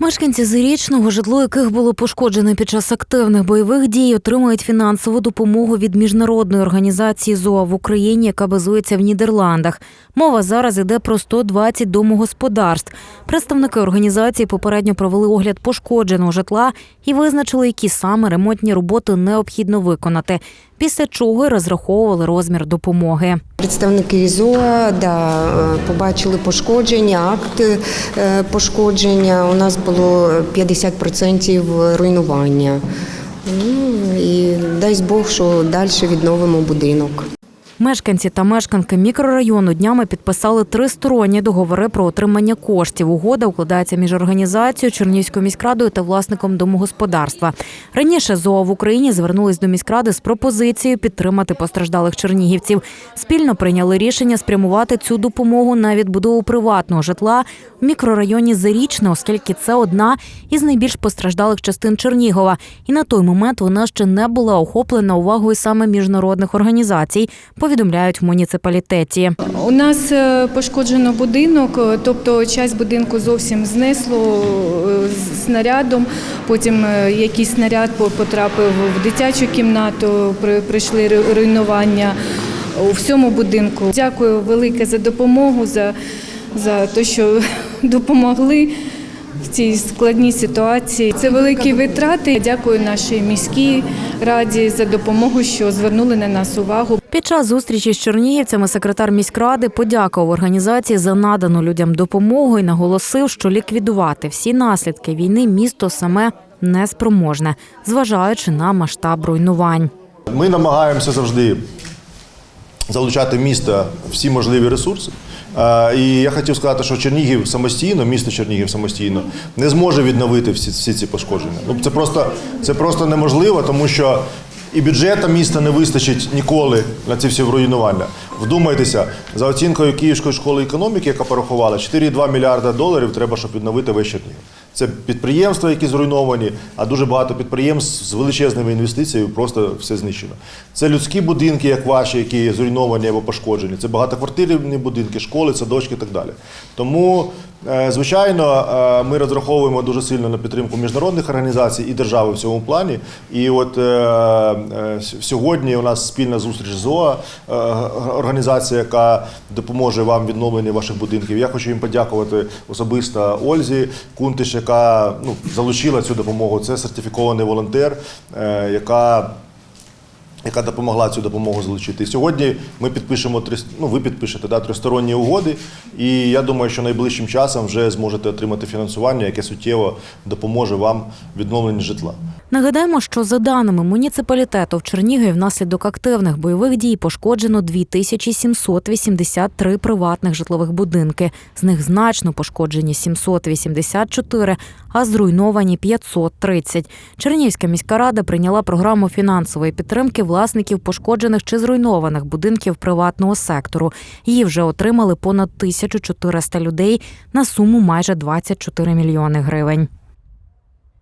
Мешканці Зарічного, житло яких було пошкоджено під час активних бойових дій, отримують фінансову допомогу від міжнародної організації ЗОА в Україні, яка базується в Нідерландах. Мова зараз йде про 120 домогосподарств. Представники організації попередньо провели огляд пошкодженого житла і визначили, які саме ремонтні роботи необхідно виконати. Після чого розраховували розмір допомоги. Представники ЗОА да, е, побачили пошкодження, акт е, пошкодження. У нас було 50% руйнування. Ну, і дай Бог, що далі відновимо будинок. Мешканці та мешканки мікрорайону днями підписали тристоронні договори про отримання коштів. Угода укладається між організацією Чернігівською міськрадою та власником домогосподарства. Раніше ЗОО в Україні звернулись до міськради з пропозицією підтримати постраждалих чернігівців. Спільно прийняли рішення спрямувати цю допомогу на відбудову приватного житла в мікрорайоні Зарічне, оскільки це одна із найбільш постраждалих частин Чернігова. І на той момент вона ще не була охоплена увагою саме міжнародних організацій повідомляють в муніципалітеті. У нас е, пошкоджено будинок, е, тобто часть будинку зовсім знесло е, снарядом. Потім якийсь снаряд потрапив в дитячу кімнату, при- прийшли руйнування у всьому будинку. Дякую велике за допомогу, за, за те, що допомогли. В цій складній ситуації це великі витрати. Дякую нашій міській раді за допомогу, що звернули на нас увагу. Під час зустрічі з чернігівцями секретар міськради подякував організації за надану людям допомогу і наголосив, що ліквідувати всі наслідки війни місто саме неспроможне, зважаючи на масштаб руйнувань. Ми намагаємося завжди залучати в місто всі можливі ресурси. І я хотів сказати, що Чернігів самостійно, місто Чернігів самостійно не зможе відновити всі, всі ці пошкодження. Ну це просто це просто неможливо, тому що і бюджету міста не вистачить ніколи на ці всі руйнування. Вдумайтеся, за оцінкою Київської школи економіки, яка порахувала, 4,2 мільярда доларів треба, щоб відновити весь Чернігів. Це підприємства, які зруйновані, а дуже багато підприємств з величезними інвестиціями просто все знищено. Це людські будинки, як ваші, які зруйновані або пошкоджені. Це багатоквартирні будинки, школи, садочки і так далі. Тому, звичайно, е, ми розраховуємо дуже сильно на підтримку міжнародних організацій і держави в цьому плані. І от е, е, сьогодні у нас спільна зустріч з ЗОА, е, організація, яка допоможе вам відновленні ваших будинків. Я хочу їм подякувати особисто Ользі Кунтиш, яка ну, залучила цю допомогу. Це сертифікований волонтер, е, яка яка допомогла цю допомогу залучити. Сьогодні ми підпишемо ну ви підпишете да, тристоронні угоди, і я думаю, що найближчим часом вже зможете отримати фінансування, яке суттєво допоможе вам відновленні житла. Нагадаємо, що за даними муніципалітету в Чернігові внаслідок активних бойових дій пошкоджено 2783 приватних житлових будинки. З них значно пошкоджені 784, а зруйновані 530. Чернігівська міська рада прийняла програму фінансової підтримки власників пошкоджених чи зруйнованих будинків приватного сектору. Її вже отримали понад 1400 людей на суму майже 24 мільйони гривень.